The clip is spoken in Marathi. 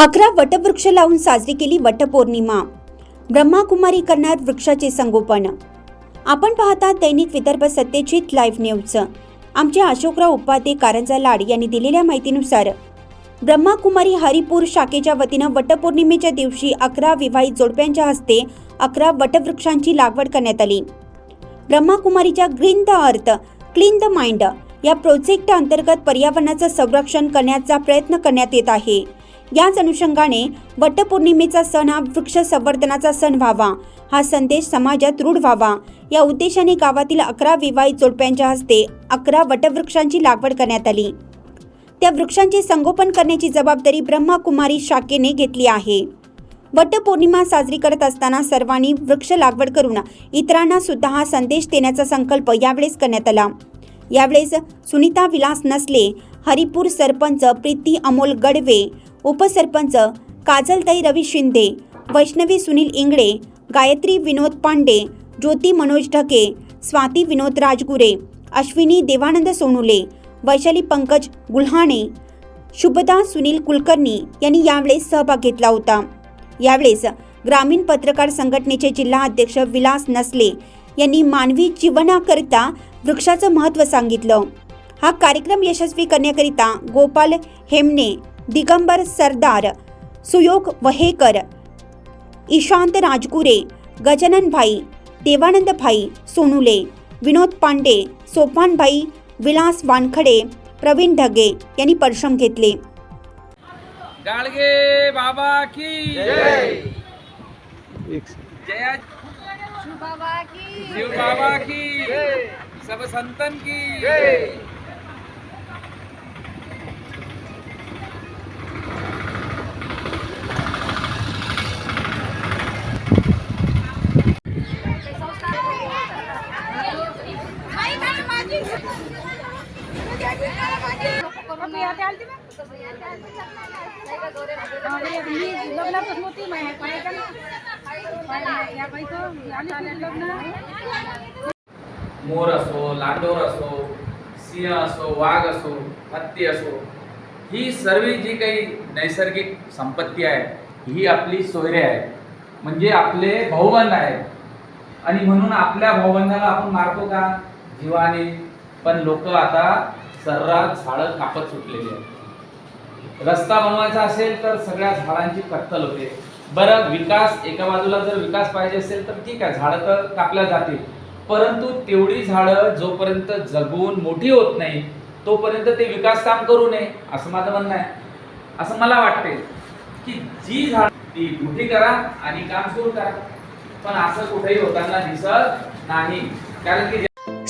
अकरा वटवृक्ष लावून साजरी केली वटपौर्णिमा. ब्रह्माकुमारी करणार वृक्षाचे संगोपन. आपण पाहता दैनिक विदर्भ सत्यजित लाईव्ह न्यूज. आमचे अशोकराव उपाध्ये कारंजा लाड यांनी दिलेल्या माहितीनुसार ब्रह्माकुमारी हरिपूर शाखेच्या वतीनं वटपौर्णिमेच्या दिवशी अकरा विवाहित जोडप्यांच्या हस्ते अकरा वटवृक्षांची लागवड करण्यात आली. ब्रह्माकुमारीच्या green the earth clean the mind या प्रोजेक्ट अंतर्गत पर्यावरणाचं संरक्षण करण्याचा प्रयत्न करण्यात येत आहे. याच अनुषंगाने वटपौर्णिमेचा सण हा वृक्ष संवर्धनाचा सण व्हावा. हा संदेश समाजात रूढ व्हावा. या उद्देशाने गावातील अकरा विवाहित जोडप्यांच्या हस्ते अकरा वटवृक्षांची लागवड करण्यात आली. त्या वृक्षांचे संगोपन करण्याची जबाबदारी ब्रह्माकुमारी शाखेने घेतली आहे. वटपौर्णिमा साजरी करत असताना सर्वांनी वृक्ष लागवड करून इतरांना सुद्धा हा संदेश देण्याचा संकल्प यावेळेस करण्यात आला. यावेळेस सुनीता विलास नसले हरिपूर सरपंच प्रीती अमोल गडवे उपसरपंच काजलताई रवी शिंदे वैष्णवी सुनील इंगळे गायत्री विनोद पांडे ज्योती मनोज ढके स्वाती विनोद राजगुरे अश्विनी देवानंद सोनुले वैशाली पंकज गुल्हाणे शुभदा सुनील कुलकर्णी यांनी यावेळेस सहभाग घेतला होता. यावेळेस ग्रामीण पत्रकार संघटनेचे जिल्हा अध्यक्ष विलास नसले यांनी मानवी जीवनाकरिता वृक्षाचं महत्त्व सांगितलं. हा कार्यक्रम यशस्वी करण्याकरिता गोपाल हेमने दिगंबर सरदार सुयोग वहेकर ईशांत राजगुरे गजाननभाई देवानंदभाई सोनुले विनोद पांडे सोपानभाई विलास वानखडे प्रवीण ढगे यांनी परिश्रम घेतले. गाडगे बाबा की जया. बाबा की शिव बाबा की सब संतन की लग्नातच नव्हती या लग्न मोर असो लांडोर असो सिंह असो वाघ असो हत्ती असो ही सर्व जी काही नैसर्गिक संपत्ती आहे ही आपली सोयरे आहे. म्हणजे आपले भाऊबंद आहे. आणि म्हणून आपल्या भाऊबंधाला आपण मारतो का? जीवाने. पण लोक आता सर्रास झाडं कापत सुटलेली आहेत. रस्ता बनवायचा असेल तर सगळ्या झाडांची कत्तल होते. बरं विकास एका बाजूला जर विकास पाहिजे असेल तर ठीक आहे झाडं तर कापल्या जातील. परंतु तेवढी झाडं जोपर्यंत जगून मोठी होत नाही तोपर्यंत ते विकास काम करू नये असं माझं म्हणणं आहे. असं मला वाटते की जी झाड ती मोठी करा आणि काम सुरू करा. पण असं कुठेही होताना दिसत नाही. कारण की